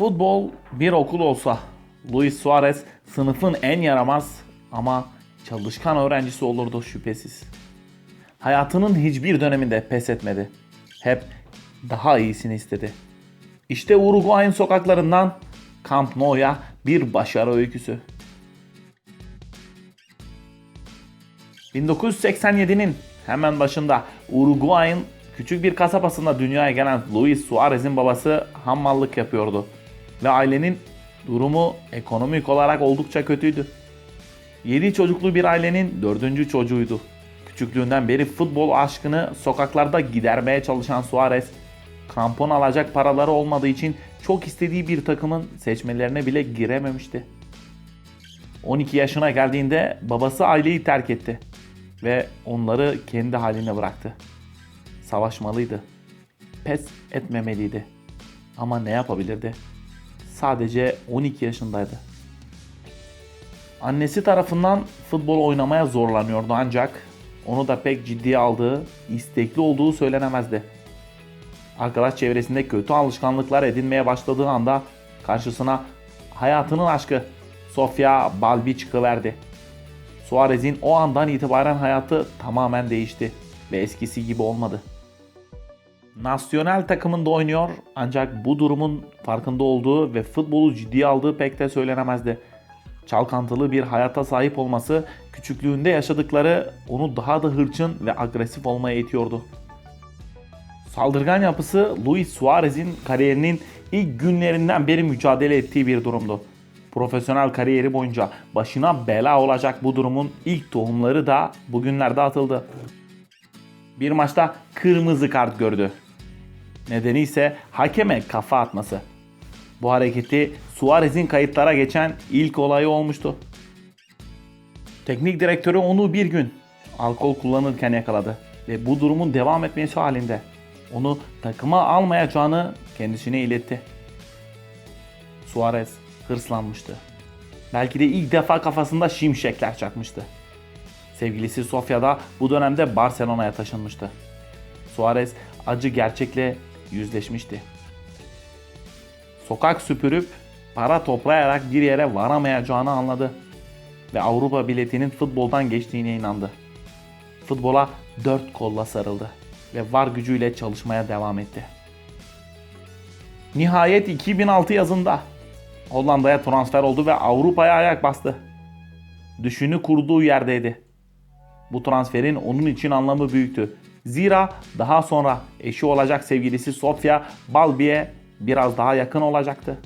Futbol bir okul olsa Luis Suarez sınıfın en yaramaz ama çalışkan öğrencisi olurdu şüphesiz. Hayatının hiçbir döneminde pes etmedi. Hep daha iyisini istedi. İşte Uruguay'ın sokaklarından Camp Nou'ya bir başarı öyküsü. 1987'nin hemen başında Uruguay'ın küçük bir kasabasında dünyaya gelen Luis Suarez'in babası hammallık yapıyordu. Ve ailenin durumu ekonomik olarak oldukça kötüydü. 7 çocuklu bir ailenin dördüncü çocuğuydu. Küçüklüğünden beri futbol aşkını sokaklarda gidermeye çalışan Suarez, krampon alacak paraları olmadığı için çok istediği bir takımın seçmelerine bile girememişti. 12 yaşına geldiğinde babası aileyi terk etti ve onları kendi haline bıraktı. Savaşmalıydı. Pes etmemeliydi. Ama ne yapabilirdi? Sadece 12 yaşındaydı. Annesi tarafından futbol oynamaya zorlanıyordu ancak onu da pek ciddiye aldığı, istekli olduğu söylenemezdi. Arkadaş çevresinde kötü alışkanlıklar edinmeye başladığı anda karşısına hayatının aşkı Sofia Balbi çıkıverdi. Suarez'in o andan itibaren hayatı tamamen değişti ve eskisi gibi olmadı. Nasyonel takımında oynuyor ancak bu durumun farkında olduğu ve futbolu ciddiye aldığı pek de söylenemezdi. Çalkantılı bir hayata sahip olması, küçüklüğünde yaşadıkları onu daha da hırçın ve agresif olmaya itiyordu. Saldırgan yapısı Luis Suarez'in kariyerinin ilk günlerinden beri mücadele ettiği bir durumdu. Profesyonel kariyeri boyunca başına bela olacak bu durumun ilk tohumları da bugünlerde atıldı. Bir maçta kırmızı kart gördü. Nedeni ise hakeme kafa atması. Bu hareketi Suarez'in kayıtlara geçen ilk olayı olmuştu. Teknik direktörü onu bir gün alkol kullanırken yakaladı ve bu durumun devam etmesi halinde onu takıma almayacağını kendisine iletti. Suarez hırslanmıştı. Belki de ilk defa kafasında şimşekler çakmıştı. Sevgilisi Sofya da bu dönemde Barcelona'ya taşınmıştı. Suarez acı gerçekle yüzleşmişti. Sokak süpürüp para toplayarak bir yere varamayacağını anladı ve Avrupa biletinin futboldan geçtiğine inandı. Futbola dört kolla sarıldı ve var gücüyle çalışmaya devam etti. Nihayet 2006 yazında Hollanda'ya transfer oldu ve Avrupa'ya ayak bastı. Düşünü kurduğu yerdeydi. Bu transferin onun için anlamı büyüktü. Zira daha sonra eşi olacak sevgilisi Sofia Balbi'ye biraz daha yakın olacaktı.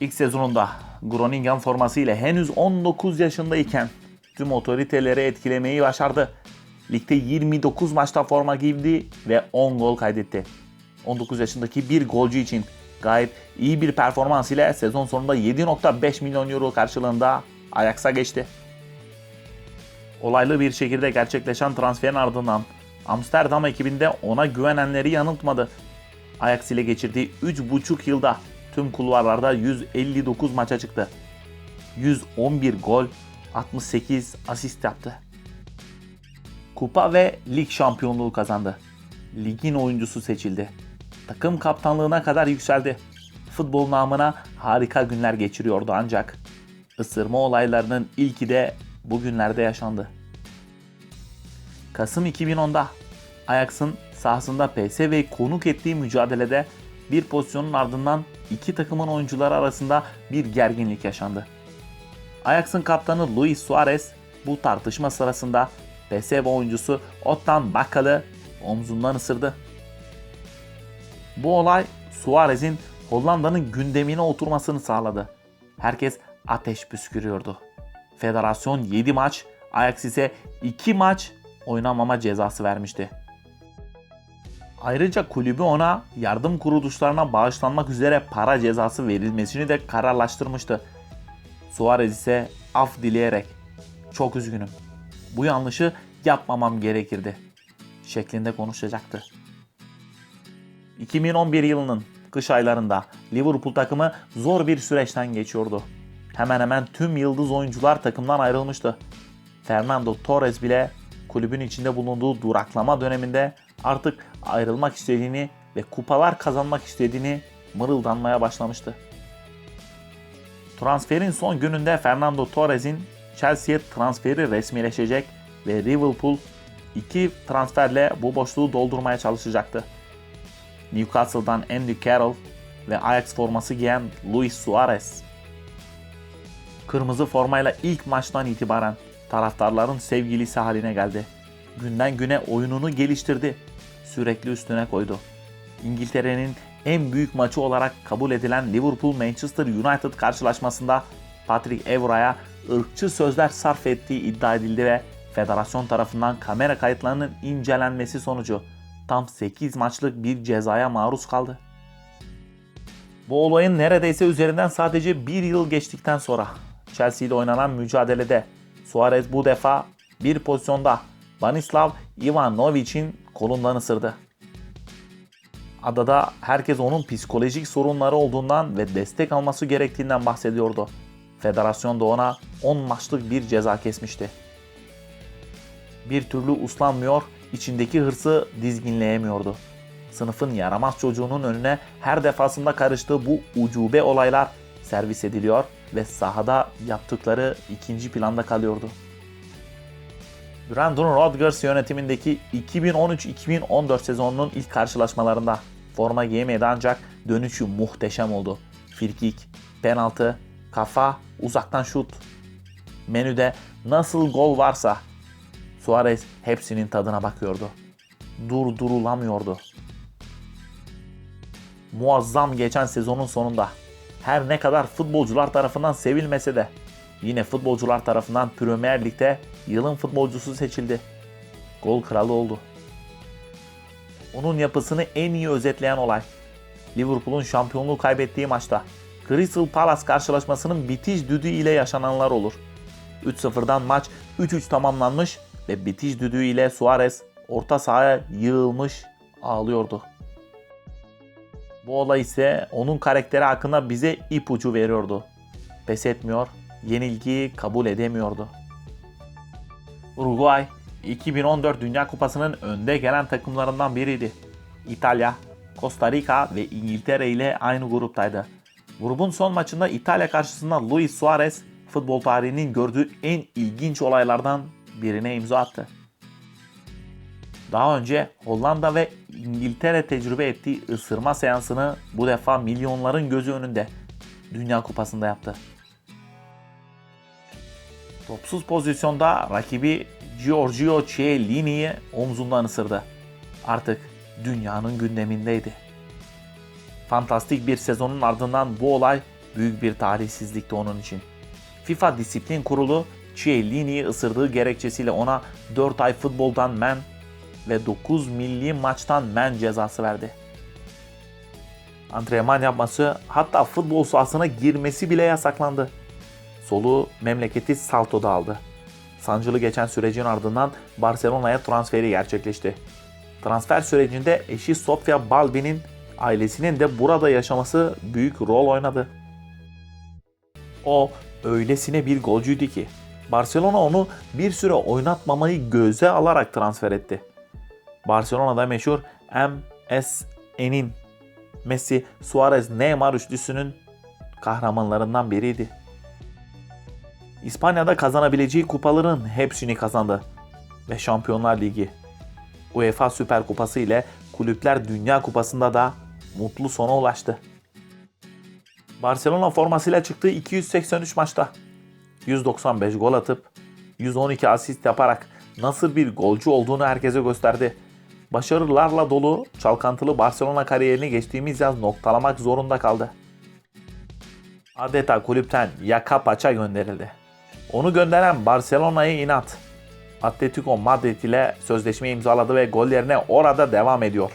İlk sezonunda Groningen formasıyla henüz 19 yaşındayken tüm otoriteleri etkilemeyi başardı. Ligde 29 maçta forma giydi ve 10 gol kaydetti. 19 yaşındaki bir golcü için gayet iyi bir performans ile sezon sonunda 7.5 milyon euro karşılığında Ajax'a geçti. Olaylı bir şekilde gerçekleşen transferin ardından Amsterdam ekibinde ona güvenenleri yanıltmadı. Ajax ile geçirdiği 3,5 yılda tüm kulvarlarda 159 maça çıktı. 111 gol, 68 asist yaptı. Kupa ve lig şampiyonluğu kazandı. Ligin oyuncusu seçildi. Takım kaptanlığına kadar yükseldi. Futbol namına harika günler geçiriyordu ancak ısırma olaylarının ilki de bugünlerde yaşandı. Kasım 2010'da Ajax'ın sahasında PSV'yi konuk ettiği mücadelede bir pozisyonun ardından iki takımın oyuncuları arasında bir gerginlik yaşandı. Ajax'ın kaptanı Luis Suarez bu tartışma sırasında PSV oyuncusu Ottan Bakal'ı omzundan ısırdı. Bu olay Suarez'in Hollanda'nın gündemine oturmasını sağladı. Herkes ateş püskürüyordu. Federasyon 7 maç, Ajax ise 2 maç oynamama cezası vermişti. Ayrıca kulübü ona yardım kuruluşlarına bağışlanmak üzere para cezası verilmesini de kararlaştırmıştı. Suarez ise af dileyerek çok üzgünüm. Bu yanlışı yapmamam gerekirdi şeklinde konuşacaktı. 2011 yılının kış aylarında Liverpool takımı zor bir süreçten geçiyordu. Hemen hemen tüm yıldız oyuncular takımdan ayrılmıştı. Fernando Torres bile kulübün içinde bulunduğu duraklama döneminde artık ayrılmak istediğini ve kupalar kazanmak istediğini mırıldanmaya başlamıştı. Transferin son gününde Fernando Torres'in Chelsea'ye transferi resmileşecek ve Liverpool iki transferle bu boşluğu doldurmaya çalışacaktı. Newcastle'dan Andy Carroll ve Ajax forması giyen Luis Suarez. Kırmızı formayla ilk maçtan itibaren taraftarların sevgilisi haline geldi. Günden güne oyununu geliştirdi. Sürekli üstüne koydu. İngiltere'nin en büyük maçı olarak kabul edilen Liverpool-Manchester United karşılaşmasında Patrick Evra'ya ırkçı sözler sarf ettiği iddia edildi ve federasyon tarafından kamera kayıtlarının incelenmesi sonucu tam 8 maçlık bir cezaya maruz kaldı. Bu olayın neredeyse üzerinden sadece bir yıl geçtikten sonra Chelsea ile oynanan mücadelede Suarez bu defa bir pozisyonda Banislav Ivanovic'in kolundan ısırdı. Adada herkes onun psikolojik sorunları olduğundan ve destek alması gerektiğinden bahsediyordu. Federasyon da ona 10 maçlık bir ceza kesmişti. Bir türlü uslanmıyor, içindeki hırsı dizginleyemiyordu. Sınıfın yaramaz çocuğunun önüne her defasında karıştığı bu ucube olaylar servis ediliyor ve sahada yaptıkları ikinci planda kalıyordu. Brandon Rodgers yönetimindeki 2013-2014 sezonunun ilk karşılaşmalarında forma giyemedi ancak dönüşü muhteşem oldu. Frikik, penaltı, kafa, uzaktan şut. Menüde nasıl gol varsa Suarez hepsinin tadına bakıyordu. Durdurulamıyordu. Muazzam geçen sezonun sonunda her ne kadar futbolcular tarafından sevilmese de yine futbolcular tarafından Premier Lig'de yılın futbolcusu seçildi. Gol kralı oldu. Onun yapısını en iyi özetleyen olay Liverpool'un şampiyonluğu kaybettiği maçta Crystal Palace karşılaşmasının bitiş düdüğü ile yaşananlar olur. 3-0'dan maç 3-3 tamamlanmış ve bitiş düdüğü ile Suarez orta sahaya yığılmış ağlıyordu. Bu olay ise onun karakteri hakkında bize ipucu veriyordu. Pes etmiyor, yenilgiyi kabul edemiyordu. Uruguay 2014 Dünya Kupası'nın önde gelen takımlarından biriydi. İtalya, Costa Rica ve İngiltere ile aynı gruptaydı. Grubun son maçında İtalya karşısında Luis Suarez futbol tarihinin gördüğü en ilginç olaylardan birine imza attı. Daha önce Hollanda ve İngiltere tecrübe ettiği ısırma seansını bu defa milyonların gözü önünde Dünya Kupası'nda yaptı. Topsuz pozisyonda rakibi Giorgio Chiellini'yi omzundan ısırdı. Artık dünyanın gündemindeydi. Fantastik bir sezonun ardından bu olay büyük bir talihsizlikti onun için. FIFA Disiplin Kurulu Chiellini'yi ısırdığı gerekçesiyle ona 4 ay futboldan men ve 9 milli maçtan men cezası verdi. Antrenman yapması hatta futbol sahasına girmesi bile yasaklandı. Soluğu memleketi Salto'da aldı. Sancılı geçen sürecin ardından Barcelona'ya transferi gerçekleşti. Transfer sürecinde eşi Sofia Balbi'nin ailesinin de burada yaşaması büyük rol oynadı. O öylesine bir golcüydü ki Barcelona onu bir süre oynatmamayı göze alarak transfer etti. Barcelona'da meşhur MSN'in Messi, Suarez, Neymar üçlüsünün kahramanlarından biriydi. İspanya'da kazanabileceği kupaların hepsini kazandı ve Şampiyonlar Ligi, UEFA Süper Kupası ile Kulüpler Dünya Kupası'nda da mutlu sona ulaştı. Barcelona formasıyla çıktığı 283 maçta 195 gol atıp 112 asist yaparak nasıl bir golcü olduğunu herkese gösterdi. Başarılarla dolu çalkantılı Barcelona kariyerini geçtiğimiz yaz noktalamak zorunda kaldı. Adeta kulüpten yaka paça gönderildi. Onu gönderen Barcelona'ya inat. Atletico Madrid ile sözleşme imzaladı ve gollerine orada devam ediyor.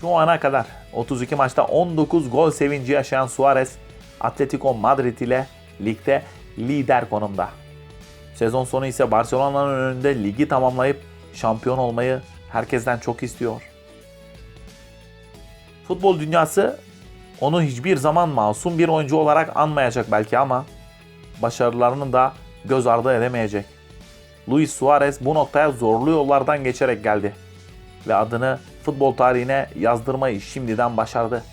Şu ana kadar 32 maçta 19 gol sevinci yaşayan Suarez, Atletico Madrid ile ligde lider konumda. Sezon sonu ise Barcelona'nın önünde ligi tamamlayıp şampiyon olmayı herkesten çok istiyor. Futbol dünyası onu hiçbir zaman masum bir oyuncu olarak anmayacak belki ama başarılarını da göz ardı edemeyecek. Luis Suarez bu noktaya zorlu yollardan geçerek geldi ve adını futbol tarihine yazdırmayı şimdiden başardı.